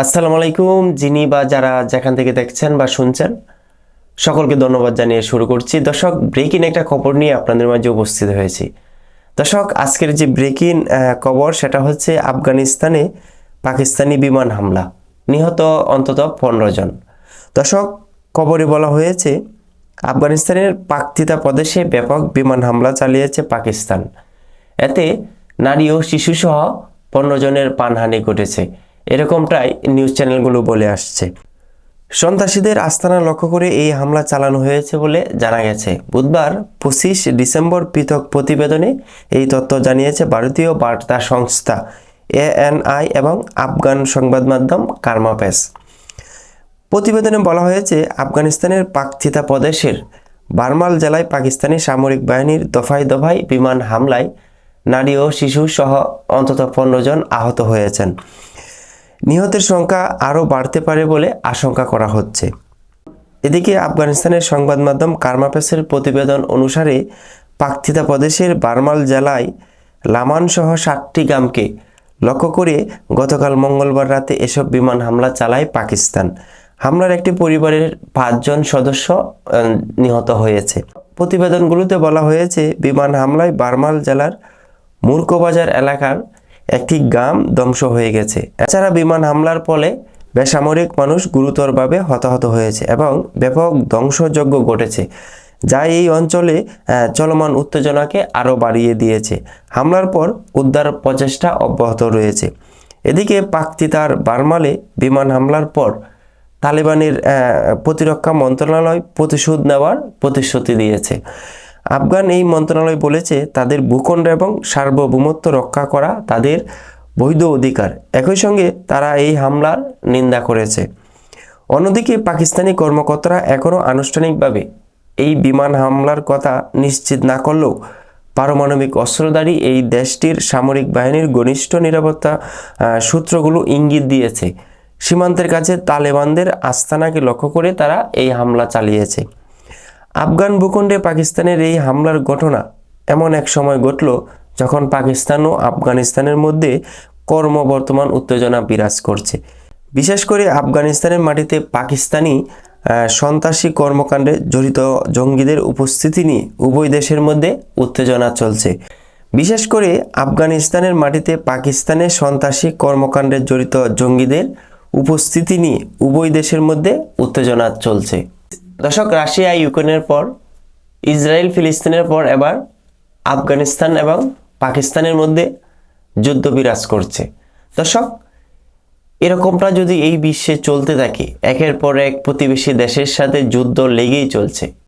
আসসালামু আলাইকুম। যিনি বা যারা যেখান থেকে দেখছেন বা শুনছেন, সকলকে ধন্যবাদ জানিয়ে শুরু করছি। দর্শক ব্রেকিং একটা খবর নিয়ে আপনাদের মাঝে উপস্থিত হয়েছি। দর্শক, আজকের যে ব্রেকিং খবর সেটা হচ্ছে আফগানিস্তানে পাকিস্তানি বিমান হামলা। নিহত অন্তত পনেরো জন। দর্শক, খবরে বলা হয়েছে, আফগানিস্তানের পাকতিতা প্রদেশে ব্যাপক বিমান হামলা চালিয়েছে পাকিস্তান। এতে নারী ও শিশুসহ পনেরো জনের প্রাণহানি ঘটেছে। এরকমটাই নিউজ চ্যানেলগুলো বলে আসছে। সন্ত্রাসীদের আস্তানা লক্ষ্য করে এই হামলা চালানো হয়েছে বলে জানা গেছে। বুধবার পঁচিশ ডিসেম্বর পৃথক প্রতিবেদনে এই তথ্য জানিয়েছে ভারতীয় বার্তা সংস্থা এএনআই এবং আফগান সংবাদ মাধ্যম কার্মাপেস। প্রতিবেদনে বলা হয়েছে, আফগানিস্তানের পাকথিতা প্রদেশের বার্মাল জেলায় পাকিস্তানি সামরিক বাহিনীর দফায় দফায় বিমান হামলায় নারী ও শিশু সহ অন্তত পনেরো জন আহত হয়েছেন। নিহতের সংখ্যা আরও বাড়তে পারে বলে আশঙ্কা করা হচ্ছে। এদিকে আফগানিস্তানের সংবাদ মাধ্যম কার্মাপেসের প্রতিবেদন অনুসারে পাকথিতা প্রদেশের বারমাল জেলায় লামান সহ সাতটি গ্রামকে লক্ষ্য করে গতকাল মঙ্গলবার রাতে এসব বিমান হামলা চালায় পাকিস্তান। হামলার একটি পরিবারের পাঁচজন সদস্য নিহত হয়েছে। প্রতিবেদনগুলোতে বলা হয়েছে, বিমান হামলায় বারমাল জেলার মূর্খবাজার এলাকার একটি গ্রাম ধ্বংস হয়ে গেছে। এছাড়া বিমান হামলার ফলে বেসামরিক মানুষ গুরুতরভাবে হতাহত হয়েছে এবং ব্যাপক ধ্বংসযজ্ঞ ঘটেছে, যা এই অঞ্চলে চলমান উত্তেজনাকে আরও বাড়িয়ে দিয়েছে। হামলার পর উদ্ধার প্রচেষ্টা অব্যাহত রয়েছে। এদিকে পাকতিতার বারমালে বিমান হামলার পর তালিবানের প্রতিরক্ষা মন্ত্রণালয় প্রতিশোধ নেওয়ার প্রতিশ্রুতি দিয়েছে। আফগান এই মন্ত্রণালয় বলেছে, তাদের ভূখণ্ড এবং সার্বভৌমত্ব রক্ষা করা তাদের বৈধ অধিকার। একই সঙ্গে তারা এই হামলার নিন্দা করেছে। অন্যদিকে পাকিস্তানি কর্মকর্তারা এখনও আনুষ্ঠানিকভাবে এই বিমান হামলার কথা নিশ্চিত না করলেও পারমাণবিক অস্ত্রধারী এই দেশটির সামরিক বাহিনীর ঘনিষ্ঠ নিরাপত্তা সূত্রগুলো ইঙ্গিত দিয়েছে। সীমান্তের কাছে তালেবানদের আস্তানাকে লক্ষ্য করে তারা এই হামলা চালিয়েছে। আফগান ভূখণ্ডে পাকিস্তানের এই হামলার ঘটনা এমন এক সময় ঘটল যখন পাকিস্তান ও আফগানিস্তানের মধ্যে কর্মবর্তমান উত্তেজনা বিরাজ করছে। বিশেষ করে আফগানিস্তানের মাটিতে পাকিস্তানি সন্ত্রাসী কর্মকাণ্ডে জড়িত জঙ্গিদের উপস্থিতি নিয়ে উভয় দেশের মধ্যে উত্তেজনা চলছে। বিশেষ করে আফগানিস্তানের মাটিতে পাকিস্তানের সন্ত্রাসী কর্মকাণ্ডে জড়িত জঙ্গিদের উপস্থিতি নিয়ে উভয় দেশের মধ্যে উত্তেজনা চলছে। দর্শক রাশিয়া, ইউক্রেনের পর, ইসরায়েল, ফিলিস্তিনের পর, এবার আফগানিস্তান এবং পাকিস্তানের মধ্যে যুদ্ধ বিরাজ করছে। দশক, এরকমটা যদি এই বিশ্বে চলতে থাকে, একের পর এক প্রতিবেশী দেশের সাথে যুদ্ধ লেগেই চলছে।